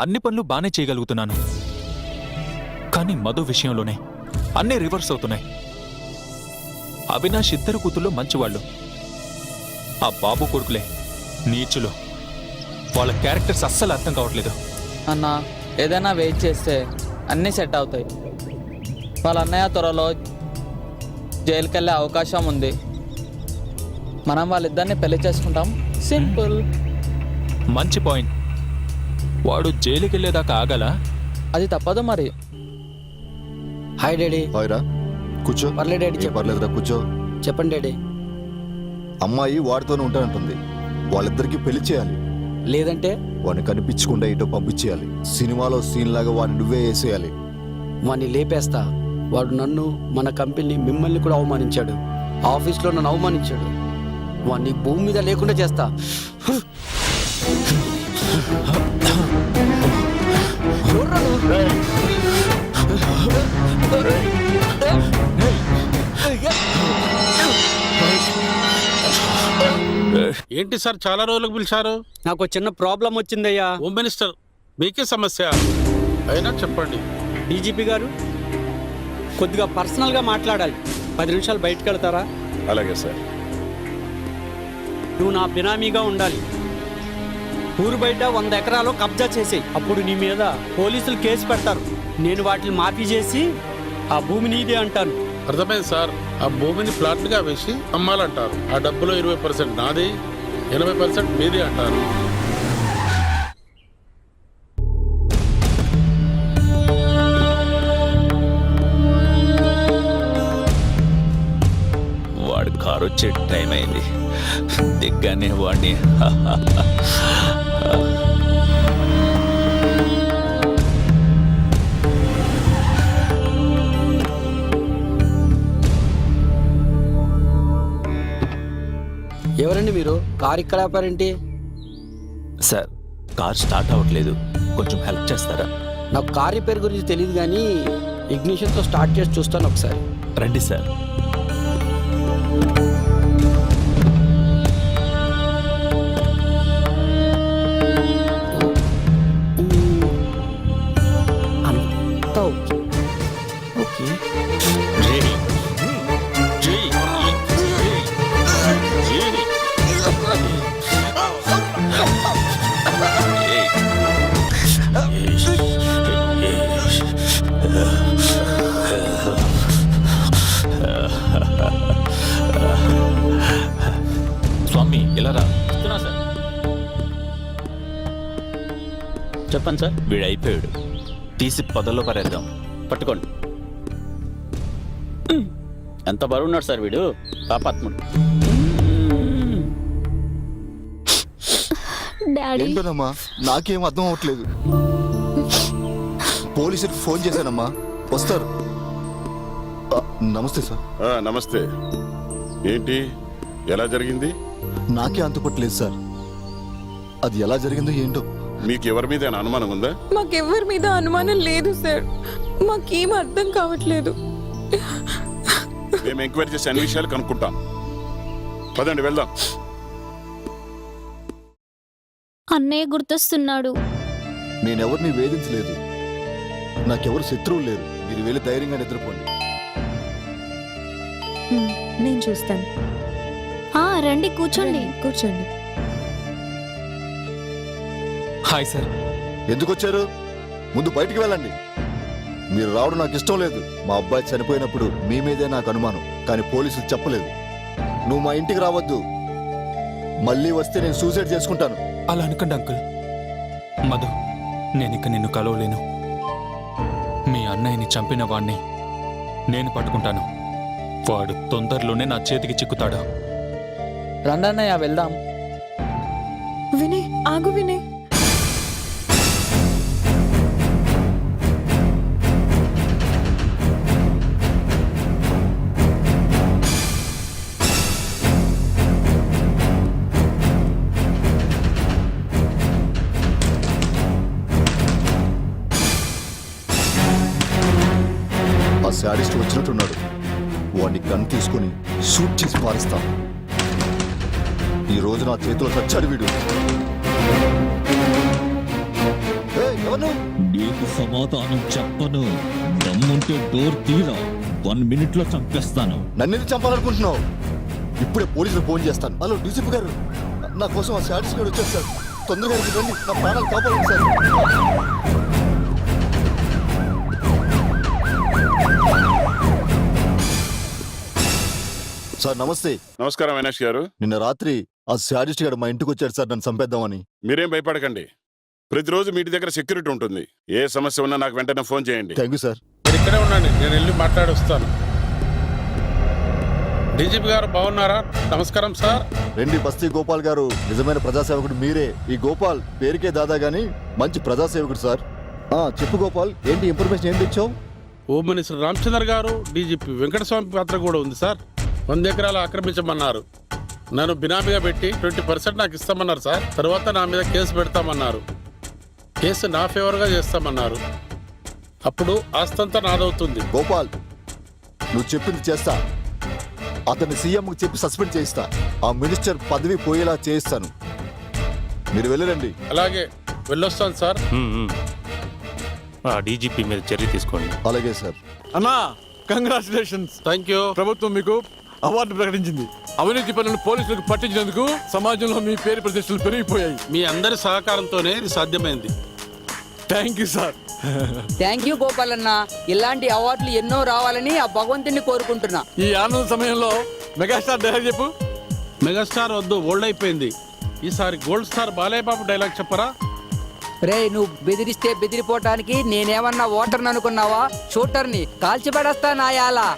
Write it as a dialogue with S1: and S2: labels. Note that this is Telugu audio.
S1: అన్ని పనులు బానే చేయగలుగుతున్నాను. కానీ మధు విషయంలోనే అన్నీ రివర్స్ అవుతున్నాయి. అవినాష్ ఇద్దరు కూతుళ్ళు మంచివాళ్ళు. ఆ బాబు కొడుకులే నీచులు. వాళ్ళ క్యారెక్టర్స్ అస్సలు అర్థం కావట్లేదు.
S2: అన్న ఏదైనా వెయిట్ చేస్తే అన్నీ సెట్ అవుతాయి. వాళ్ళ అన్నయ్య త్వరలో జైలుకి వెళ్ళే అవకాశం ఉంది. మనం వాళ్ళిద్దరిని పెళ్ళి చేసుకుంటాం. సింపుల్.
S1: మంచి పాయింట్. వాడు జైలుకి వెళ్ళేదాకా ఆగలా?
S2: అది తప్పదు మరి.
S3: Hi daddy.
S4: హాయ్ రా కూర్చో.
S3: పర్లేదు డాడీ
S4: ఏం
S3: చెప్పండి
S4: పర్లేదురా కూర్చో.
S3: చెప్పండి డాడీ.
S4: అమ్మాయి వాడితోనే ఉంటానంటుంది. వాళ్ళిద్దరికి పెళ్ళి చేయాలి.
S3: లేదంటే?
S4: వాడిని కనిపించకుండా ఇటో పంపించేయాలి. సినిమాలో సీన్ లాగా వాడిని నువ్వే వేసేయాలి.
S3: వాడిని లేపేస్తా. వాడు నన్ను మన కంపెనీ మిమ్మల్ని కూడా అవమానించాడు. ఆఫీస్లో నన్ను అవమానించాడు. వాడిని భూమి మీద లేకుండా చేస్తా.
S5: ఏంటి సార్ చాలా రోజులకు పిలిచారు?
S3: నాకు చిన్న ప్రాబ్లం వచ్చిందయ్యా.
S5: హోమ్ మినిస్టర్ మీకే సమస్య. అయినా చెప్పండి.
S3: డీజీపీ గారు కొద్దిగా పర్సనల్గా మాట్లాడాలి. పది నిమిషాలు బయటకు వెళ్తారా?
S6: అలాగే సార్.
S3: నువ్వు నా బినామీగా ఉండాలి. ఊరు బయట వంద ఎకరాలు కబ్జా చేసేయి అప్పుడు నీ మీద పోలీసులు కేసు పెడతారు. నేను వాటిని మాఫీ చేసి ఆ భూమి నీదే అంటాను.
S5: అర్థమైంది సార్. ఆ భూమిని ప్లాట్గా వేసి అమ్మాలంటారు. ఆ డబ్బులో ఇరవై పర్సెంట్ నాది ఎనభై పర్సెంట్ మీది అంటారు.
S1: వాడు కారు వచ్చే టైం అయింది. దిగ్గానే వాడిని.
S3: ఎవరండి మీరు? కారు ఇక్కడ ఆపారేంటి?
S1: సార్ కార్ స్టార్ట్ అవ్వట్లేదు. కొంచెం హెల్ప్ చేస్తారా?
S3: నాకు కార్ రిపేర్ గురించి తెలియదు కానీ ఇగ్నిషన్తో స్టార్ట్ చేసి చూస్తాను ఒకసారి.
S1: రండి సార్. స్వామి ఇలా రా. సార్.
S7: చెప్పండి సార్.
S1: వీడు అయిపోయాడు తీసి పొదల్లో పరేద్దాం
S7: పట్టుకోండి. ఎంత బరువు ఉన్నాడు సార్ వీడు? పాపాత్ముడు.
S8: డాడీ.
S4: ఏంటోనమ్మా? నాకేం అర్థం అవ్వట్లేదు. పోలీసులకు ఫోన్ చేశానమ్మా. వస్తారు. ఆ, నమస్తే సార్.
S6: ఆ, నమస్తే. ఏంటి? ఎలా జరిగింది?
S4: నాకే అంతుపట్టలేదు సార్. అది ఎలా జరిగిందో ఏంటో.
S6: మీకు ఎవరి మీద అనుమానం ఉందా?
S8: మాకెవ్వరి మీద అనుమానం లేదు సార్. మాకేం అర్థం కావట్లేదు.
S6: మేము ఎంక్వైరీ చేసి అన్ని విషయాలు కనుక్కుంటాం. పదండి వెళ్దాం.
S8: అన్నయ్య గుర్తొస్తున్నాడు.
S4: నేనెవరిని వేధించలేదు. నాకెవరు శత్రువు లేరు. మీరు వెళ్ళి ధైర్యంగా నిద్రపోండి.
S9: నేను చూస్తాను.
S8: ఆ రండి కూర్చోండి.
S9: కూర్చోండి.
S1: Hi sir.
S4: ఎందుకు వచ్చారు ముందు బయటికి వెళ్ళండి. మీరు రావడం నాకు ఇష్టం లేదు. మా అబ్బాయి చనిపోయినప్పుడు మీ మీదే నాకు అనుమానం కానీ పోలీసులు చెప్పలేదు. నువ్వు మా ఇంటికి రావద్దు. మళ్ళీ వస్తే నేను సూసైడ్ చేసుకుంటాను.
S1: అలా అనకండి అంకుల్. మధు నేను ఇక నిన్ను కలవలేను. మీ అన్నయ్యని చంపిన వాణ్ణి నేను పట్టుకుంటాను. వాడు తొందరలోనే నా చేతికి చిక్కుతాడు.
S2: రండన్నయ్య వెళ్దాం.
S9: వినయ్ ఆగు వినయ్.
S4: శాడిస్ట్ వచ్చినట్టున్నాడు. వాడిని గన్ తీసుకొని షూట్ చేసి పారేస్తాను ఈ రోజు నా చేతిలో చచ్చాడు వీడు. ఎవరు?
S10: సమాధానం చెప్పను. దమ్ముంటే డోర్ తీరా. వన్ మినిట్లో చంపేస్తాను.
S4: నన్ను ఎందుకు చంపాలనుకుంటున్నావు? ఇప్పుడే పోలీసులు ఫోన్ చేస్తాను. హలో డీసీపీ గారు. నా కోసం ఆ శాడిస్ గారు వచ్చారు సార్ తొందరగా రండి. నా ప్రాణాలు కాపాడండి సార్. సార్ నమస్తే.
S6: నమస్కారం అవినాష్ గారు.
S4: నిన్న రాత్రి ఆ శాడిస్ట్ గారు మా ఇంటికి వచ్చాడు సార్ నన్ను చంపేద్దామని.
S6: మీరేం భయపడకండి. ప్రతిరోజు మీ ఇంటి దగ్గర సెక్యూరిటీ ఉంటుంది. ఏ సమస్య ఉన్నా నాకు వెంటనే ఫోన్ చేయండి.
S4: Thank you sir.
S5: మీరు ఇక్కడే ఉండండి నేను వెళ్ళి మాట్లాడి వస్తాను డీజీపీ గారు బాగున్నారా? నమస్కారం సార్.
S4: రెండి బస్తీ గోపాల్ గారు. నిజమైన ప్రజాసేవకుడు మీరే. ఈ గోపాల్ పేరుకే దాదా గాని మంచి ప్రజాసేవకుడు సార్. ఆ చెప్పు గోపాల్ ఏంటి ఇన్ఫర్మేషన్ ఏం తెచ్చావు?
S5: హోమ్ మినిస్టర్ రామచంద్ర గారు డీజీపీ వెంకటస్వామి పాత్ర కూడా ఉంది సార్. వంద ఎకరాలు ఆక్రమించమన్నారు. నన్ను బినామీగా పెట్టి ట్వంటీ పర్సెంట్ నాకు ఇస్తామన్నారు సార్. తర్వాత నా మీద కేసు పెడతామన్నారు. కేసు నా ఫేవర్గా చేస్తామన్నారు. అప్పుడు ఆస్తంతా నాదవుతుంది.
S4: గోపాల్ నువ్వు చెప్పింది చేస్తా. అతన్ని సీఎంకి చెప్పి సస్పెండ్ చేయిస్తా. ఆ మినిస్టర్ పదవి పోయేలా చేయిస్తాను. మీరు వెళ్ళరండి.
S5: అలాగే వెళ్ళొస్తాను సార్.
S1: ఆ డీజీపీ మీద చర్య తీసుకోండి.
S4: అలాగే సార్.
S11: అన్నా కంగ్రాచులేషన్స్
S5: థ్యాంక్ యూ
S11: ప్రభుత్వం మీకు అవార్డు ప్రకటించింది. అవినీతి పనులను పోలీసులకు పట్టించినందుకు సమాజంలో మీ పేరు ప్రతిష్టలు పెరిగిపోయాయి.
S5: మీ అందరి సహకారంతోనే ఇది సాధ్యమైంది.
S11: Thank you sir.
S2: Thank you గోపాలన్న ఇలాంటి అవార్డులు ఎన్నో రావాలని ఆ భగవంతుని కోరుకుంటున్నా.
S11: ఈ ఆనంద సమయంలో మెగాస్టార్ డైలాగ్ చెప్పు.
S5: మెగాస్టార్ వద్దు ఓల్డ్ అయిపోయింది. ఈసారి gold star Balayya Babu dialogue చెప్పరా?
S2: రే నువ్వు బెదిరిస్తే బెదిరిపోవటానికి నేనేమన్నా ఓటర్ని అనుకున్నావా? షూటర్ని కాల్చిపడేస్తా నాయాలా.